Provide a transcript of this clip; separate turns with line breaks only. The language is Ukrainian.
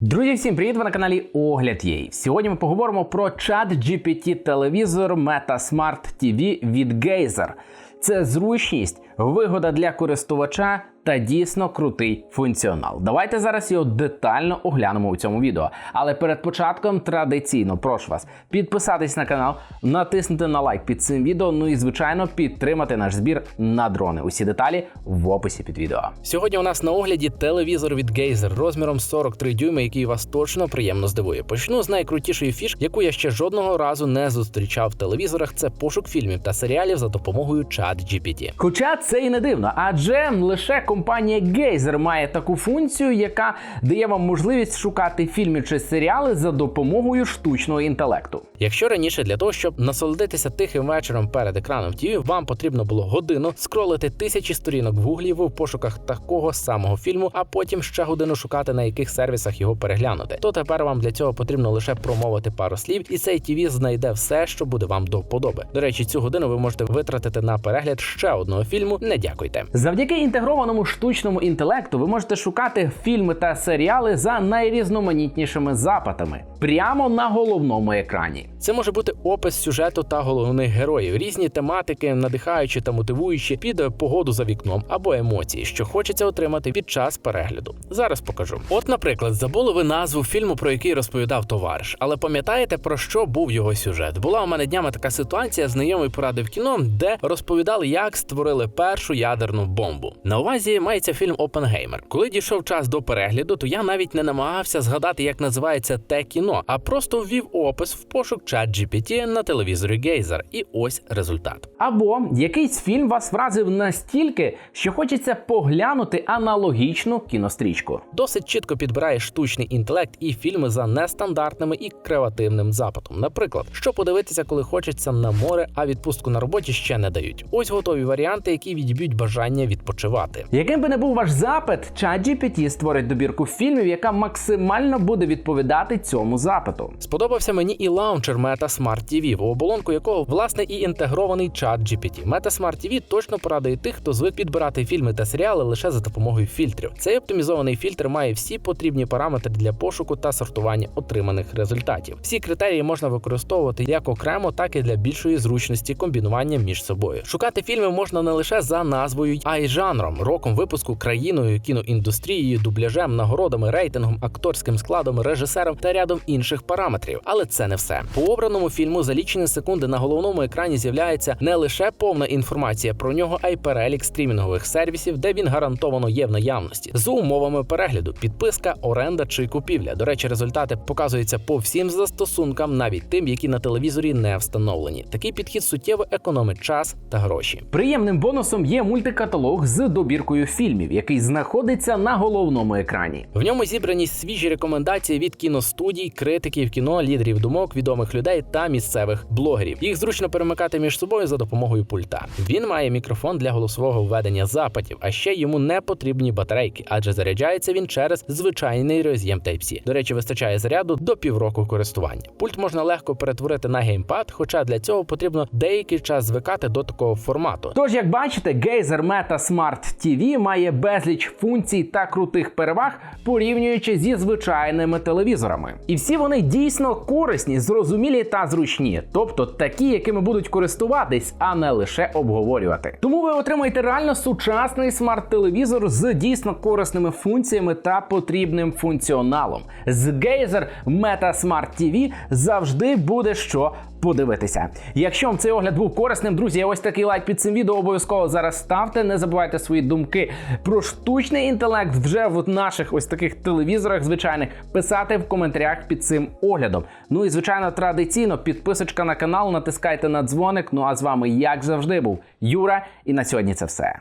Друзі, всім привіт! Ви на каналі Огляд Єй. Сьогодні ми поговоримо про чат GPT телевізор MetaSmart TV від Geyser. Це зручність, вигода для користувача та дійсно крутий функціонал. Давайте зараз його детально оглянемо у цьому відео. Але перед початком традиційно прошу вас підписатись на канал, натиснути на лайк під цим відео. Ну і звичайно підтримати наш збір на дрони. Усі деталі в описі під відео. Сьогодні у нас на огляді телевізор від Geyser розміром 43 дюйми, який вас точно приємно здивує. Почну з найкрутішої фішки, яку я ще жодного разу не зустрічав в телевізорах. Це пошук фільмів та серіалів за допомогою ChatGPT. Хоча це і не дивно, адже лише компанія Geyser має таку функцію, яка дає вам можливість шукати фільми чи серіали за допомогою штучного інтелекту. Якщо раніше для того, щоб насолодитися тихим вечором перед екраном ТВ, вам потрібно було годину скролити тисячі сторінок в гуглі в пошуках такого самого фільму, а потім ще годину шукати на яких сервісах його переглянути, то тепер вам для цього потрібно лише промовити пару слів, і цей ТВ знайде все, що буде вам до вподоби. До речі, цю годину ви можете витратити на перегляд ще одного фільму. Не дякуйте. Завдяки інтегрованому штучному інтелекту ви можете шукати фільми та серіали за найрізноманітнішими запитами прямо на головному екрані. Це може бути опис сюжету та головних героїв, різні тематики, надихаючі та мотивуючі під погоду за вікном або емоції, що хочеться отримати під час перегляду. Зараз покажу. От, наприклад, забули ви назву фільму, про який розповідав товариш, але пам'ятаєте про що був його сюжет? Була у мене днями така ситуація, знайомий порадив кіно, де розповідали, як створили першу ядерну бомбу. На увазі мається фільм Опенгеймер. Коли дійшов час до перегляду, то я навіть не намагався згадати, як називається те кіно, а просто ввів опис в пошук ChatGPT на телевізорі Geyser. І ось результат. Або якийсь фільм вас вразив настільки, що хочеться поглянути аналогічну кінострічку. Досить чітко підбирає штучний інтелект і фільми за нестандартними і креативним запитом. Наприклад, що подивитися, коли хочеться на море, а відпустку на роботі ще не дають. Ось готові варіанти, які відіб'ють бажання відпочивати. Яким би не був ваш запит, ChatGPT створить добірку фільмів, яка максимально буде відповідати цьому запиту. Сподобався мені і лаунчер Meta Smart TV, в оболонку якого власне і інтегрований чат GPT. Meta Smart TV точно порадує тих, хто звик підбирати фільми та серіали лише за допомогою фільтрів. Цей оптимізований фільтр має всі потрібні параметри для пошуку та сортування отриманих результатів. Всі критерії можна використовувати як окремо, так і для більшої зручності комбінування між собою. Шукати фільми можна не лише за назвою, а й жанром, роком випуску, країною, кіноіндустрією, дубляжем, нагородами, рейтингом, акторським складом, режисером та рядом інших параметрів. Але це не все. По обраному фільму за лічені секунди на головному екрані з'являється не лише повна інформація про нього, а й перелік стрімінгових сервісів, де він гарантовано є в наявності, з умовами перегляду, підписка, оренда чи купівля. До речі, результати показуються по всім застосункам, навіть тим, які на телевізорі не встановлені. Такий підхід суттєво економить час та гроші. Приємним бонусом є мультикаталог з добіркою фільмів, який знаходиться на головному екрані. В ньому зібрані свіжі рекомендації від кіностудій, критиків кіно, лідерів думок, відомих людей та місцевих блогерів. Їх зручно перемикати між собою за допомогою пульта. Він має мікрофон для голосового введення запитів, а ще йому не потрібні батарейки, адже заряджається він через звичайний роз'єм Type-C. До речі, вистачає заряду до півроку користування. Пульт можна легко перетворити на геймпад, хоча для цього потрібно деякий час звикати до такого формату. Тож, як бачите, Geyser Meta Smart TV має безліч функцій та крутих переваг, порівнюючи зі звичайними телевізорами. І всі вони дійсно корисні, зрозумілі та зручні, тобто такі, якими будуть користуватись, а не лише обговорювати. Тому ви отримаєте реально сучасний смарт-телевізор з дійсно корисними функціями та потрібним функціоналом. З Geyser Meta Smart TV завжди буде що подивитися. Якщо вам цей огляд був корисним, друзі, ось такий лайк під цим відео обов'язково зараз ставте. Не забувайте свої думки про штучний інтелект вже в наших ось таких телевізорах звичайних писати в коментарях під цим оглядом. Ну і звичайно, традиційно підписочка на канал, натискайте на дзвоник. Ну а з вами, як завжди, був Юра. І на сьогодні це все.